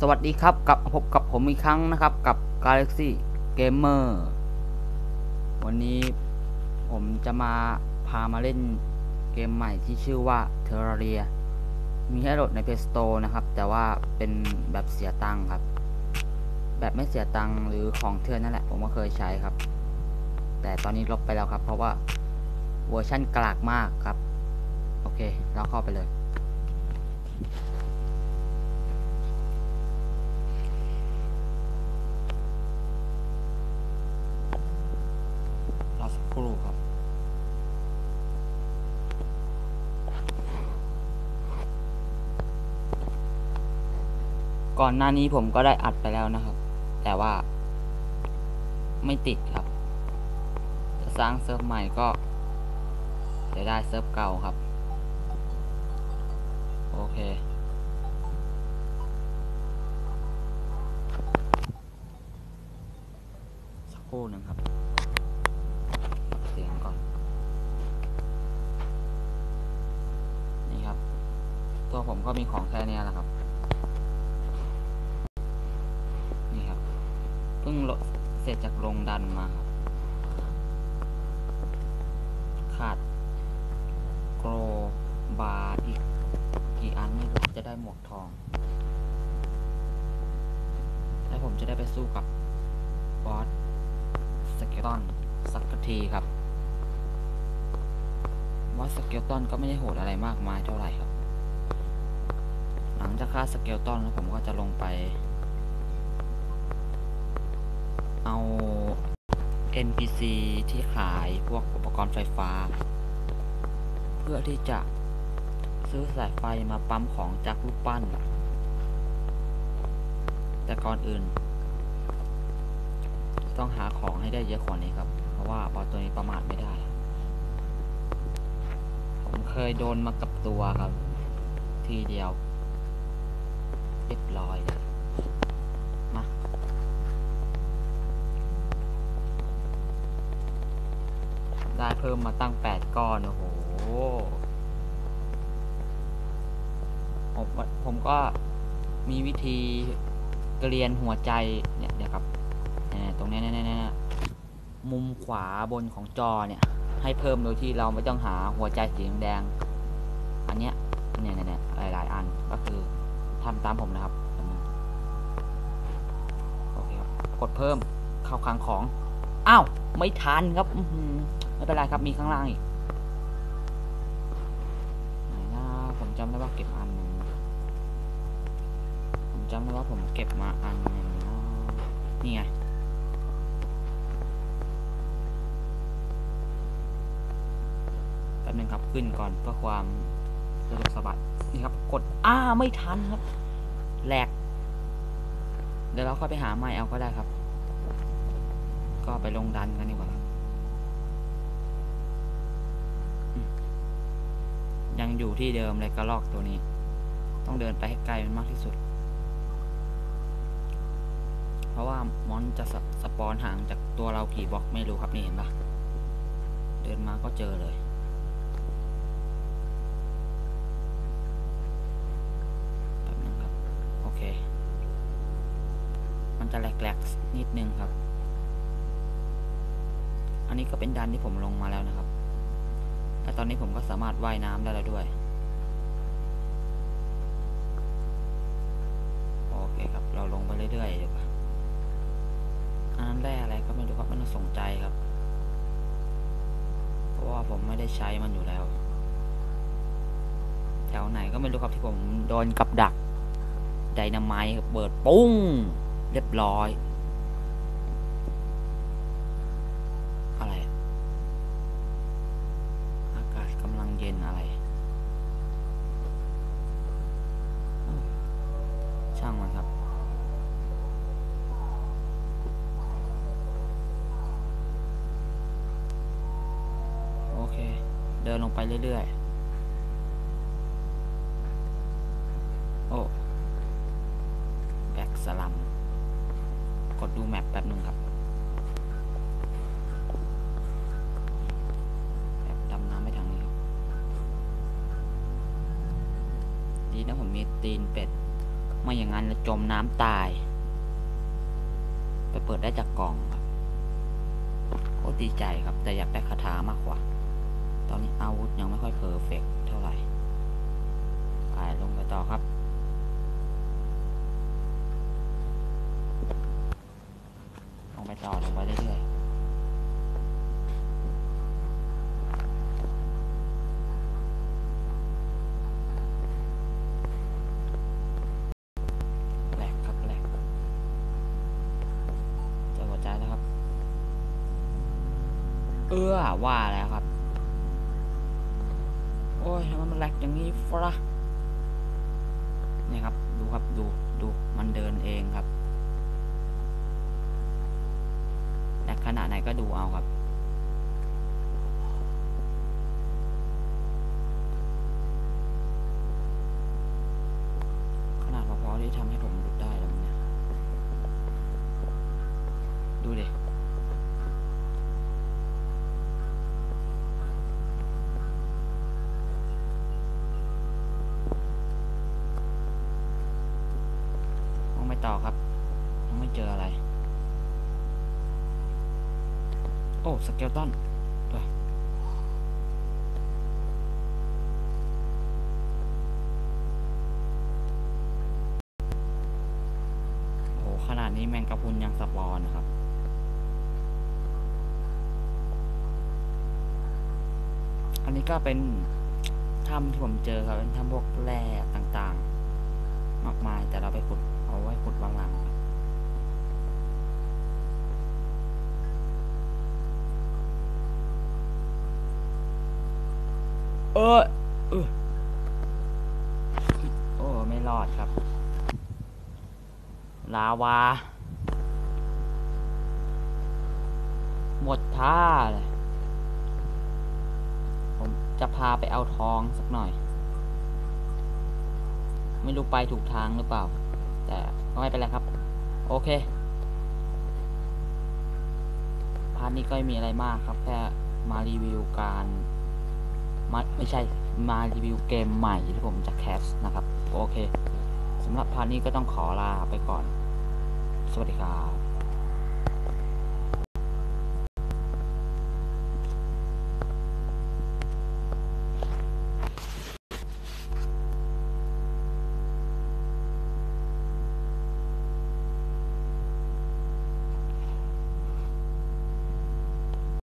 สวัสดีครับกลับพบกับผมอีกครั้งนะครับกับ Galaxy Gamer วันนี้ผมจะมาพามาเล่นเกมใหม่ที่ชื่อว่า Terraria มีให้โหลดใน Play Store นะครับ แต่ว่าเป็นแบบเสียตังค์ครับ แบบไม่เสียตังค์หรือของเถื่อนนั่นแหละ ผมก็เคยใช้ครับ แต่ตอนนี้ลบไปแล้วครับ เพราะว่าเวอร์ชั่นกลากมากครับ โอเค เราเข้าไปเลย รอสักครู่ครับ ก่อนหน้านี้ผมก็ได้อัดไปแล้วนะครับ แต่ว่า ไม่ติดครับ จะสร้างเซิร์ฟใหม่ก็จะได้เซิร์ฟเก่าครับ โอเค สักครู่หนึ่งครับเสียงก่อน นี่ครับ ตัวผมก็มีของแค่นี้แหละครับ นี่ครับ เพิ่งโหลด เสร็จจากโรงดันมาครับ ขาดโกรบาร์อีกกี่อันไม่รู้จะได้หมวกทอง แล้วผมจะได้ไปสู้กับบอสสเกลตันสักทีครับว่าสเกลตันก็ไม่ได้โหดอะไรมากมายเท่าไหร่ครับ หลังจากฆ่าสเกลตันแล้วผมก็จะลงไป เอา NPC ที่ขายพวกอุปกรณ์ไฟฟ้า เพื่อที่จะซื้อสายไฟมาปั๊มของจากรูปปั้น แต่ก่อนอื่น ต้องหาของให้ได้เยอะกว่านี้ครับ เพราะว่าบอตัวนี้ประมาทไม่ได้ ผมเคยโดนมากับตัวครับ ทีเดียวเรียบร้อยเลย ได้เพิ่มมาตั้งแปดก้อน โอ้โหผมผมก็มีวิธีเกลียนหัวใจเนี่ยเดี๋ยวครับตรงนี้เนี่ยมุมขวาบนของจอเนี่ย ให้เพิ่มโดยที่เราไม่ต้องหาหัวใจสีแดง อันเนี้ยเนี่ยเนี่ยหลายๆ อันก็คือทำตามผมนะครับโอเคครับกดเพิ่มเข้าคลังของ อ้าว ไม่ทันครับ ไม่เป็นไรครับมีข้างล่างอีกไหนนะผมจำได้ว่าเก็บอันหนึ่งผมจำได้ว่าผมเก็บมาอันหนึ่งนะนี่ไงแป๊บนึงครับขึ้นก่อนเพื่อความสะดวกสบายนี่ครับ กดอ้าไม่ทันครับแหลกเดี๋ยวเราค่อยไปหาไม้เอาก็ได้ครับ ก็ไปลงดันกันดีกว่าครับอืมยัง อยู่ที่เดิมเลยกระลอกตัวนี้ ต้องเดินไปให้ไกลมันมากที่สุด เพราะว่ามอนจะสสปอนห่างจากตัวเรากี่บล็อกไม่รู้ครับนี่เห็นปะเดินมาก็เจอเลย แป๊บนึงครับ โอเค มันจะแหลกๆนิดนึงครับ อันนี้ก็เป็นดันที่ผมลงมาแล้วนะครับ ตอนนี้ผมก็สามารถว่ายน้ำได้แล้วด้วย โอเคครับ เราลงไปเรื่อยๆดีกว่าอันนั้นแร่อะไรก็ไม่รู้ครับไม่ต้องสนใจครับ เพราะว่าผมไม่ได้ใช้มันอยู่แล้ว แถวไหนก็ไม่รู้ครับที่ผมโดนกับดักไดนาไมต์เปิดปุ้ง เรียบร้อย อะไร อากาศกำลัง เย็นอะไร ช่างมันครับ โอเค เดินลงไปเรื่อยๆ โอ้ แบกสลัม กดดูแมปแป๊บหนึ่งครับ ดีนะผมมีตีนเป็ด ไม่อย่างนั้นจะจมน้ำตาย ไปเปิดได้จากกล่องครับโคตรดีใจครับ แต่อยากได้คาถามากกว่า ตอนนี้อาวุธยังไม่ค่อยเพอร์เฟกเท่าไหร่ไปลงไปต่อครับลงไปต่อลงไปเรื่อยๆแหลกครับแหลกเจอหัวใจแล้วครับ เอื้อว่าแล้วครับ โอ้ยทำไมมันแหลกอย่างนี้ฟะนี่ครับ ดูครับดูดูมันเดินเองครับแหลกขนาดไหนก็ดูเอาครับ ขนาดพอๆที่ทำให้ผมหลุดได้แล้วมั้งเนี่ย ดูดิ มองไปต่อครับยังไม่เจออะไร โอ้ สเกลตันโอ้ขนาดนี้แมงกะพุนยังสปอนนะครับ อันนี้ก็เป็นถ้ำที่ผมเจอครับ เป็นถ้ำพวกแร่ต่างๆ มากมายแต่เราไปขุดเอาไว้ขุดวันหลังครับ เออเออโอ้ไม่รอดครับ ลาวา หมดท่าเลยผมจะพาไปเอาทองสักหน่อย ไม่รู้ไปถูกทางหรือเปล่า แต่ก็ไม่เป็นไรครับ โอเคพาร์ทนี้ก็ไม่มีอะไรมากครับ แค่มารีวิวการ มาไม่ใช่มารีวิวเกมใหม่ที่ผมจะแคสนะครับ โอเคสำหรับพาร์ทนี้ก็ต้องขอลาไปก่อน สวัสดีครับ